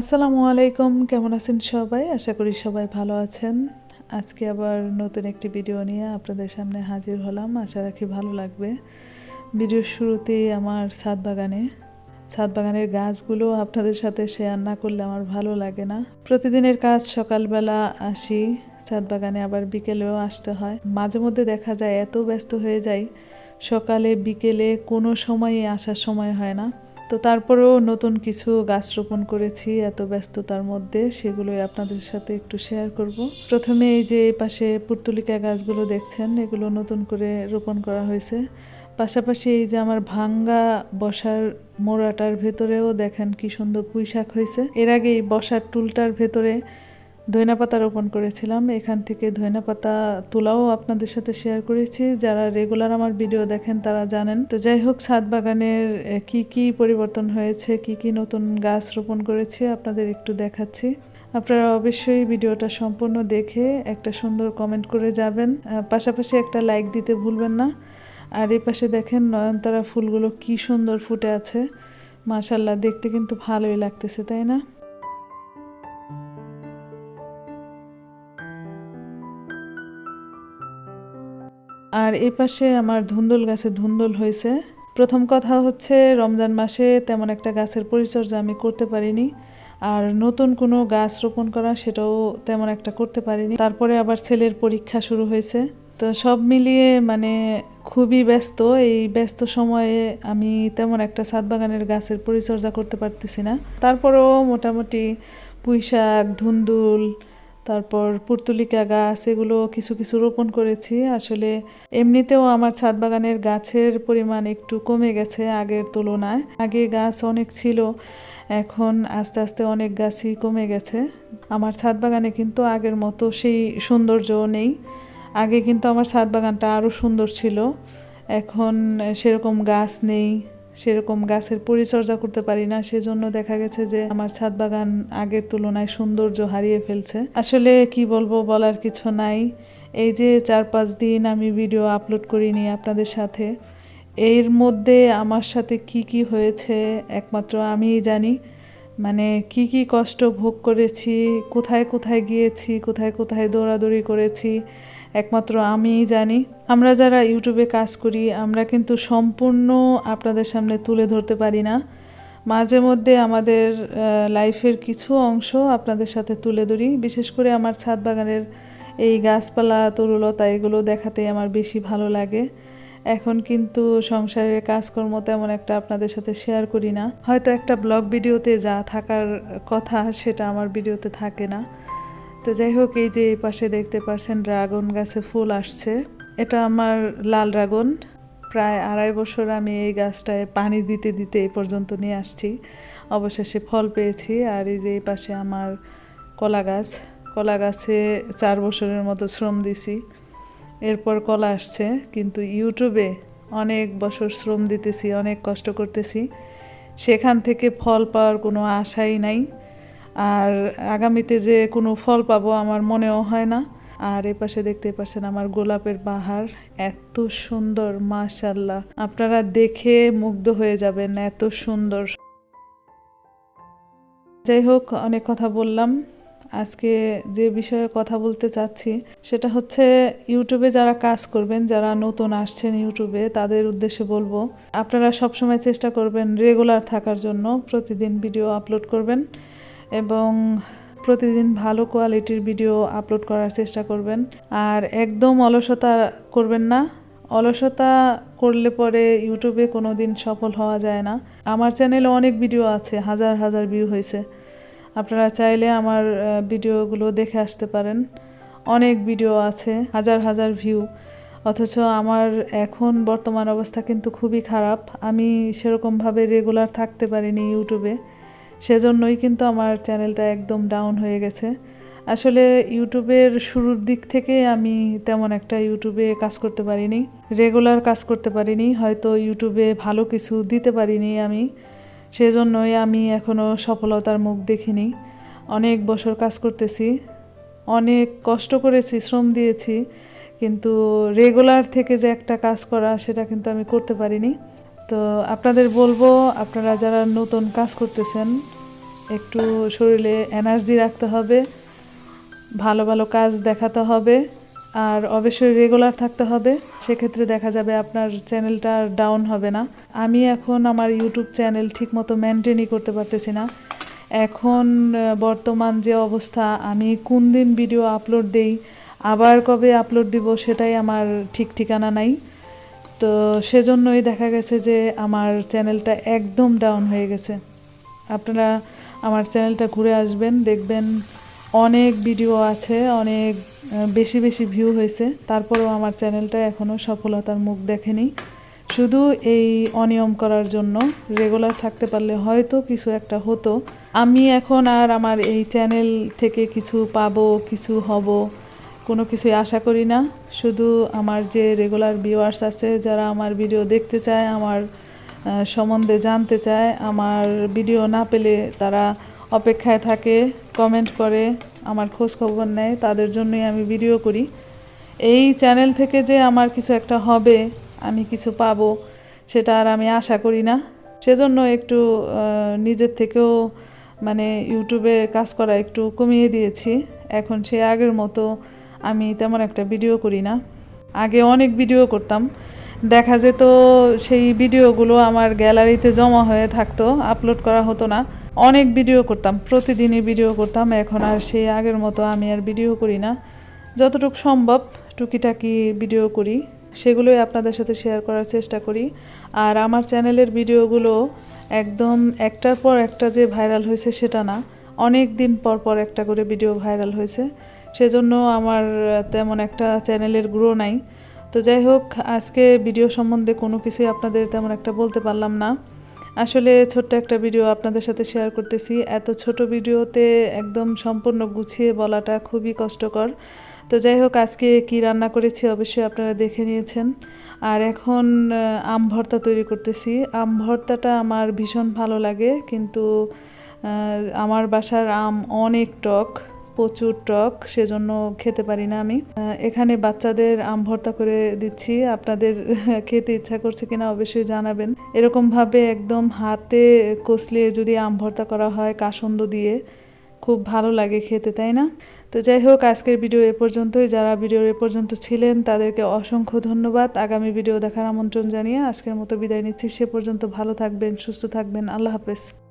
আসসালামু আলাইকুম, কেমন আছেন সবাই? আশা করি সবাই ভালো আছেন। আজকে আবার নতুন একটি ভিডিও নিয়ে আপনাদের সামনে হাজির হলাম। আশা রাখি ভালো লাগবে। ভিডিওর শুরুতেই আমার ছাদ বাগানে, ছাদ বাগানের গাছগুলো আপনাদের সাথে শেয়ার না করলে আমার ভালো লাগে না। প্রতিদিনের কাজ সকালবেলা আসি, ছাদ বাগানে আবার বিকেলেও আসতে হয়। মাঝে মধ্যে দেখা যায় এত ব্যস্ত হয়ে যাই, সকালে বিকেলে কোনো সময়ই আসার সময় হয় না। তো তারপরেও নতুন কিছু গাছ রোপণ করেছি, এত ব্যস্ততার মধ্যে সেগুলোই আপনাদের সাথে একটু শেয়ার করব। প্রথমে এই যে পাশে পুর্তুলিকা গাছগুলো দেখছেন, এগুলো নতুন করে রোপণ করা হয়েছে। পাশাপাশি এই যে আমার ভাঙ্গা বসার মোড়াটার ভেতরেও দেখেন কি সুন্দর পুঁইশাক হয়েছে। এর আগে এই বসার টুলটার ভেতরে ধইনা পাতা রোপণ করেছিলাম। এখান থেকে ধইনা পাতা তোলাও আপনাদের সাথে শেয়ার করেছি। যারা রেগুলার আমার ভিডিও দেখেন তারা জানেন। তো যাই হোক, ছাদ বাগানের কি কি পরিবর্তন হয়েছে? কি কি নতুন গাছ রোপণ করেছি? আপনাদের একটু দেখাচ্ছি। আপনারা অবশ্যই ভিডিওটা সম্পূর্ণ দেখে একটা সুন্দর কমেন্ট করে যাবেন। পাশাপাশি একটা লাইক দিতে ভুলবেন না। আর এই পাশে দেখেন নয়নতারা ফুলগুলো কি সুন্দর ফুটে আছে। মাশাল্লাহ দেখতে কিন্তু ভালোই লাগতেছে, তাই না? আর এই পাশে আমার ধুন্দল গাছে ধুন্দল হয়েছে। প্রথম কথা হচ্ছে, রমজান মাসে তেমন একটা গাছের পরিচর্যা আমি করতে পারিনি। আর নতুন কোনো গাছ রোপণ করা সেটাও তেমন একটা করতে পারিনি। তারপরে আবার ছেলের পরীক্ষা শুরু হয়েছে। তো সব মিলিয়ে মানে খুবই ব্যস্ত। এই ব্যস্ত সময়ে আমি তেমন একটা ছাদ বাগানের গাছের পরিচর্যা করতে পারতেছি না। তারপরেও মোটামুটি পুঁই শাক ধুন্দুল তারপর পুর্তুলিকা গাছ এগুলো কিছু কিছু রোপণ করেছি। আসলে এমনিতেও আমার ছাদ বাগানের গাছের পরিমাণ একটু কমে গেছে আগের তুলনায়। আগে গাছ অনেক ছিল, এখন আস্তে আস্তে অনেক গাছই কমে গেছে। আমার ছাদ বাগানে কিন্তু আগের মতো সেই সৌন্দর্য নেই। আগে কিন্তু আমার ছাদ বাগানটা আরও সুন্দর ছিল, এখন সেরকম গাছ নেই। সেরকম গাছের পরিচর্যা করতে পারি না। সেজন্য দেখা গেছে যে আমার ছাদ বাগান আগের তুলনায় সৌন্দর্য হারিয়ে ফেলছে। আসলে কি বলব বলার কিছু নাই। এই যে চার পাঁচ দিন আমি ভিডিও আপলোড করিনি আপনাদের সাথে, এর মধ্যে আমার সাথে কি কি হয়েছে একমাত্র আমিই জানি। মানে কি কি কষ্ট ভোগ করেছি, কোথায় কোথায় গিয়েছি, কোথায় কোথায় দৌড়াদৌড়ি করেছি একমাত্র আমিই জানি। আমরা যারা ইউটিউবে কাজ করি, আমরা কিন্তু সম্পূর্ণ আপনাদের সামনে তুলে ধরতে পারি না। মাঝে মধ্যে আমাদের লাইফের কিছু অংশ আপনাদের সাথে তুলে ধরি। বিশেষ করে আমার ছাদ বাগানের এই গাছপালা, তরুলতা, এগুলো দেখাতে আমার বেশি ভালো লাগে। এখন কিন্তু সংসারের কাজকর্ম তেমন একটা আপনাদের সাথে শেয়ার করি না। হয়তো একটা ব্লগ ভিডিওতে যা থাকার কথা, সেটা আমার ভিডিওতে থাকে না। তো যাই হোক, এই যে এই পাশে দেখতে পাচ্ছেন ড্রাগন গাছে ফুল আসছে। এটা আমার লাল ড্রাগন। প্রায় আড়াই বছর আমি এই গাছটায় পানি দিতে দিতে এই পর্যন্ত নিয়ে আসছি। অবশেষে ফল পেয়েছি আর এই যে এই পাশে আমার কলা গাছ। কলা গাছে চার বছরের মতো শ্রম দিছি। এরপর কলা আসছে, কিন্তু ইউটিউবে অনেক বছর শ্রম দিতেছি, অনেক কষ্ট করতেছি। সেখান থেকে ফল পাওয়ার কোনো আশাই নাই। আর আগামীতে যে কোনো ফল পাবো আমার মনেও হয় না। আর এ পাশে দেখতে পাচ্ছেন আমার গোলাপের বাহার এত সুন্দর মাশাল্লাহ আপনারা দেখে মুগ্ধ হয়ে যাবেন, এত সুন্দর। যাই হোক, অনেক কথা বললাম। আজকে যে বিষয়ে কথা বলতে চাচ্ছি, সেটা হচ্ছে ইউটিউবে যারা কাজ করবেন, যারা নতুন আসছেন ইউটিউবে, তাদের উদ্দেশ্যে বলব, আপনারা সবসময় চেষ্টা করবেন রেগুলার থাকার জন্য প্রতিদিন ভিডিও আপলোড করবেন। এবং প্রতিদিন ভালো কোয়ালিটির ভিডিও আপলোড করার চেষ্টা করবেন। আর একদম অলসতা করবেন না। অলসতা করলে পরে ইউটিউবে কোনো দিন সফল হওয়া যায় না। আমার চ্যানেলে অনেক ভিডিও আছে, হাজার হাজার ভিউ হয়েছে। আপনারা চাইলে আমার ভিডিওগুলো দেখে আসতে পারেন। অনেক ভিডিও আছে, হাজার হাজার ভিউ অথচ আমার এখন বর্তমান অবস্থা কিন্তু খুবই খারাপ। আমি সেরকমভাবে রেগুলার থাকতে পারিনি ইউটিউবে সেজন্যই কিন্তু আমার চ্যানেলটা একদম ডাউন হয়ে গেছে। আসলে ইউটিউবের শুরুর দিক থেকে আমি তেমন একটা ইউটিউবে কাজ করতে পারিনি। রেগুলার কাজ করতে পারিনি, হয়তো ইউটিউবে ভালো কিছু দিতে পারিনি আমি। সেজন্যই আমি এখনও সফলতার মুখ দেখিনি। অনেক বছর কাজ করতেছি, অনেক কষ্ট করেছি, শ্রম দিয়েছি, কিন্তু রেগুলার থেকে যে একটা কাজ করা, সেটা কিন্তু আমি করতে পারিনি। তো আপনাদের বলব, আপনারা যারা নতুন কাজ করতেছেন, একটু শরীরে এনার্জি রাখতে হবে, ভালো ভালো কাজ দেখাতে হবে, আর অবশ্যই রেগুলার থাকতে হবে। সেক্ষেত্রে দেখা যাবে আপনার চ্যানেলটা ডাউন হবে না। আমি এখন আমার ইউটিউব চ্যানেল ঠিকমতো মেনটেনই করতে পারতেছি না। এখন বর্তমান যে অবস্থা, আমি কোন দিন ভিডিও আপলোড দেই, আবার কবে আপলোড দিব সেটাই আমার ঠিক ঠিকানা নাই। তো সেজন্যই দেখা গেছে যে আমার চ্যানেলটা একদম ডাউন হয়ে গেছে। আপনারা আমার চ্যানেলটা ঘুরে আসবেন, দেখবেন অনেক ভিডিও আছে, অনেক বেশি বেশি ভিউ হয়েছে। তারপরেও আমার চ্যানেলটা এখনও সফলতার মুখ দেখেনি। শুধু এই অনিয়ম করার জন্য রেগুলার থাকতে পারলে হয়তো কিছু একটা হতো। আমি এখন আর আমার এই চ্যানেল থেকে কিছু পাবো, কিছু হব কোনো কিছুই আশা করি না। শুধু আমার যে রেগুলার ভিউয়ার্স আছে, যারা আমার ভিডিও দেখতে চায়, আমার সম্বন্ধে জানতে চায়, আমার ভিডিও না পেলে তারা অপেক্ষায় থাকে কমেন্ট করে, আমার খোঁজ খবর নেয়, তাদের জন্যই আমি ভিডিও করি। এই চ্যানেল থেকে যে আমার কিছু একটা হবে, আমি কিছু পাবো, সেটা আর আমি আশা করি না। সেজন্য একটু নিজের থেকেও মানে ইউটিউবে কাজ করা একটু কমিয়ে দিয়েছি। এখন সে আগের মতো আমি তেমন একটা ভিডিও করি না। আগে অনেক ভিডিও করতাম। দেখা যেত সেই ভিডিওগুলো আমার গ্যালারিতে জমা হয়ে থাকতো আপলোড করা হতো না। অনেক ভিডিও করতাম, প্রতিদিনই ভিডিও করতাম। এখন আর সেই আগের মতো আমি আর ভিডিও করি না। যতটুকু সম্ভব টুকিটাকি ভিডিও করি। সেগুলোই আপনাদের সাথে শেয়ার করার চেষ্টা করি। আর আমার চ্যানেলের ভিডিওগুলো একদম একটার পর একটা যে ভাইরাল হয়েছে সেটা না, অনেক দিন পর পর একটা করে ভিডিও ভাইরাল হয়েছে। সেজন্য আমার তেমন একটা চ্যানেলের গ্রো নাই। তো যাই হোক, আজকে ভিডিও সম্বন্ধে কোনো কিছুই আপনাদের তেমন একটা বলতে পারলাম না। আসলে ছোট্ট একটা ভিডিও আপনাদের সাথে শেয়ার করতেছি। এত ছোট ভিডিওতে একদম সম্পূর্ণ গুছিয়ে বলাটা খুবই কষ্টকর। তো যাই হোক, আজকে কি রান্না করেছি অবশ্যই আপনারা দেখে নিয়েছেন। আর এখন আম ভর্তা তৈরি করতেছি। আম ভর্তাটা আমার ভীষণ ভালো লাগে, কিন্তু আমার বাসার আম অনেক টক। প্রচুর টক, সেজন্য খেতে পারি না আমি। এখানে বাচ্চাদের আম ভর্তা করে দিচ্ছি। আপনাদের খেতে ইচ্ছা করছে কিনা অবশ্যই জানাবেন। এরকমভাবে একদম হাতে কষলিয়ে যদি আম ভর্তা করা হয় কাসন্দ দিয়ে, খুব ভালো লাগে খেতে, তাই না? তো যাই হোক, আজকের ভিডিও এ পর্যন্তই। যারা ভিডিওর এ পর্যন্ত ছিলেন, তাদেরকে অসংখ্য ধন্যবাদ। আগামী ভিডিও দেখার আমন্ত্রণ জানিয়ে আজকের মতো বিদায় নিচ্ছি। সে পর্যন্ত ভালো থাকবেন, সুস্থ থাকবেন। আল্লাহ হাফেজ।